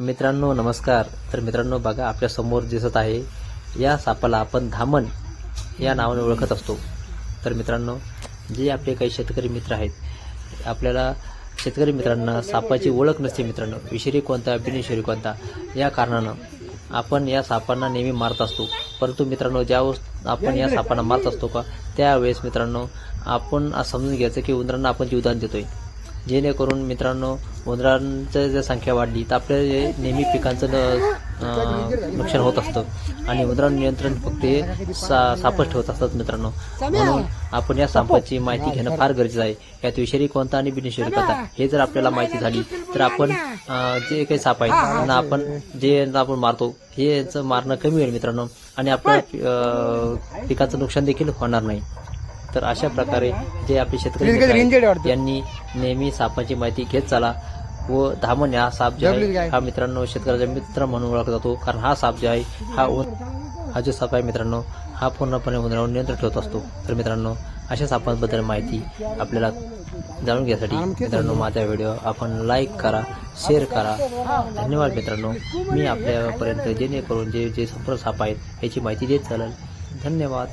मित्रांनो नमस्कार. तर मित्रांनो बघा आपल्यासमोर दिसत आहे या सापाला आपण धामण या नावाने ओळखत असतो. तर मित्रांनो जे आपले काही शेतकरी मित्र आहेत आपल्याला शेतकरी मित्रांना सापाची ओळख नसते मित्रांनो. विषारी कोणता बिनविषारी कोणता या कारणानं आपण या सापांना नेहमी मारत असतो. परंतु मित्रांनो ज्यावेळेस आपण या सापांना मारत असतो का त्यावेळेस मित्रांनो आपण समजून घ्यायचं की उंदरांना आपण जीवदान देतोय. जेणेकरून मित्रांनो उंदरांचं जर संख्या वाढली तर आपल्या नेहमी पिकांचं न- नुकसान होत असतं. आणि उंदरां नियंत्रण फक्त हे सा सापच ठेवत असतात मित्रांनो. म्हणून आपण या सापाची माहिती घेणं फार गरजेचं आहे. यात विषारी कोणता आणि बिनविषारी कोणता हे जर आपल्याला माहिती झाली तर आपण जे काही साप आहेत त्यांना आपण जे आपण मारतो हे मारणं कमी होईल मित्रांनो. आणि आपल्या पिकाचं नुकसान देखील होणार नाही. तर अशा प्रकारे जे आपले शेतकरी यांनी नेहमी सापाची माहिती घेत चला व धामण हा साप जे आहे हा मित्रांनो शेतकऱ्याचा मित्र म्हणून ओळखला जातो. कारण हा साप जे आहे हा हा जो साप आहे मित्रांनो. हा पूर्णपणे उंदरावर नियंत्रण ठेवत असतो. तर मित्रांनो अशा सापांबद्दल माहिती आपल्याला जाणून घेण्यासाठी मित्रांनो माझा व्हिडिओ आपण लाईक करा शेअर करा. धन्यवाद मित्रांनो. मी आपल्यापर्यंत जेणेकरून जे जे संपूर्ण साप आहेत याची माहिती देत चालेल. धन्यवाद.